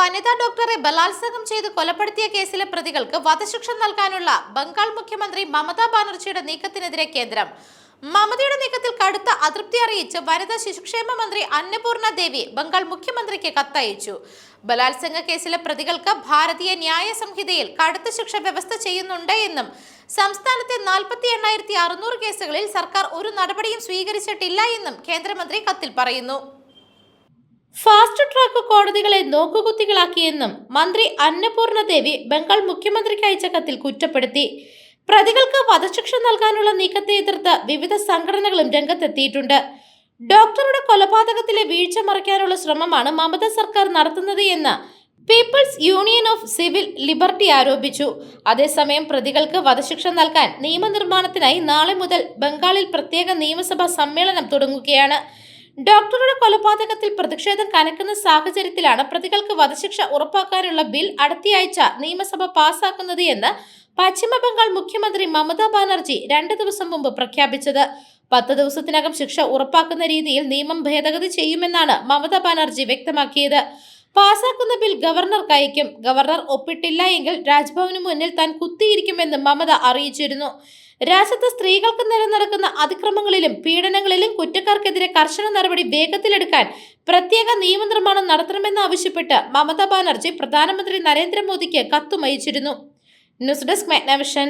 വനിതാ ഡോക്ടറെ ബലാത്സംഗം ചെയ്ത് കൊലപ്പെടുത്തിയ കേസിലെ പ്രതികൾക്ക് വധശിക്ഷ നൽകാനുള്ള ബംഗാൾ മുഖ്യമന്ത്രി മമതാ ബാനർജിയുടെ നീക്കത്തിനെതിരെ കേന്ദ്രം. മമതയുടെ നീക്കത്തിൽ കടുത്ത അതൃപ്തി അറിയിച്ച് വനിതാ ശിശുക്ഷേമ മന്ത്രി അന്നപൂർണ ദേവി ബംഗാൾ മുഖ്യമന്ത്രിക്ക് കത്തയച്ചു. ബലാത്സംഗ കേസിലെ പ്രതികൾക്ക് ഭാരതീയ ന്യായ സംഹിതയിൽ കടുത്ത ശിക്ഷ വ്യവസ്ഥ ചെയ്യുന്നുണ്ട് എന്നും സംസ്ഥാനത്തെ നാൽപ്പത്തി എണ്ണായിരത്തി അറുന്നൂറ് കേസുകളിൽ സർക്കാർ ഒരു നടപടിയും സ്വീകരിച്ചിട്ടില്ല എന്നും കേന്ദ്രമന്ത്രി കത്തിൽ പറയുന്നു. ഫാസ്റ്റ് ട്രാക്ക് കോടതികളെ നോക്കുകുത്തികളാക്കിയെന്നും മന്ത്രി അന്നപൂർണ ദേവി ബംഗാൾ മുഖ്യമന്ത്രിക്ക് അയച്ച കത്തിൽ കുറ്റപ്പെടുത്തി. പ്രതികൾക്ക് വധശിക്ഷ നൽകാനുള്ള നീക്കത്തെ എതിർത്ത് വിവിധ സംഘടനകളും രംഗത്തെത്തിയിട്ടുണ്ട്. ഡോക്ടറുടെ കൊലപാതകത്തിലെ വീഴ്ച മറയ്ക്കാനുള്ള ശ്രമമാണ് മമത സർക്കാർ നടത്തുന്നത് എന്ന് people's union of civil liberty ആരോപിച്ചു. അതേസമയം പ്രതികൾക്ക് വധശിക്ഷ നൽകാൻ നിയമനിർമ്മാണത്തിനായി നാളെ മുതൽ ബംഗാളിൽ പ്രത്യേക നിയമസഭാ സമ്മേളനം തുടങ്ങുകയാണ്. ഡോക്ടറുടെ കൊലപാതകത്തിൽ പ്രതിഷേധം കനക്കുന്ന സാഹചര്യത്തിലാണ് പ്രതികൾക്ക് വധശിക്ഷ ഉറപ്പാക്കാനുള്ള ബിൽ അടുത്തയാഴ്ച നിയമസഭ പാസാക്കുന്നത് എന്ന് പശ്ചിമബംഗാൾ മുഖ്യമന്ത്രി മമതാ ബാനർജി രണ്ട് ദിവസം മുമ്പ് പ്രഖ്യാപിച്ചത്. പത്ത് ദിവസത്തിനകം ശിക്ഷ ഉറപ്പാക്കുന്ന രീതിയിൽ നിയമം ഭേദഗതി ചെയ്യുമെന്നാണ് മമതാ ബാനർജി വ്യക്തമാക്കിയത്. പാസാക്കുന്ന ബിൽ ഗവർണർക്ക് അയക്കും ഗവർണർ ഒപ്പിട്ടില്ല എങ്കിൽ രാജ്ഭവന് മുന്നിൽ താൻ കുത്തിയിരിക്കുമെന്ന് മമത അറിയിച്ചിരുന്നു. രാജ്യത്ത് സ്ത്രീകൾക്ക് നേരെ നടക്കുന്ന അതിക്രമങ്ങളിലും പീഡനങ്ങളിലും കുറ്റക്കാർക്കെതിരെ കർശന നടപടി വേഗത്തിലെടുക്കാൻ പ്രത്യേക നിയമനിർമ്മാണം നടത്തണമെന്നാവശ്യപ്പെട്ട് മമതാ ബാനർജി പ്രധാനമന്ത്രി നരേന്ദ്രമോദിക്ക് കത്തുമയച്ചിരുന്നു ന്യൂസ് ഡെസ്ക് മെഗ്നവിഷൻ.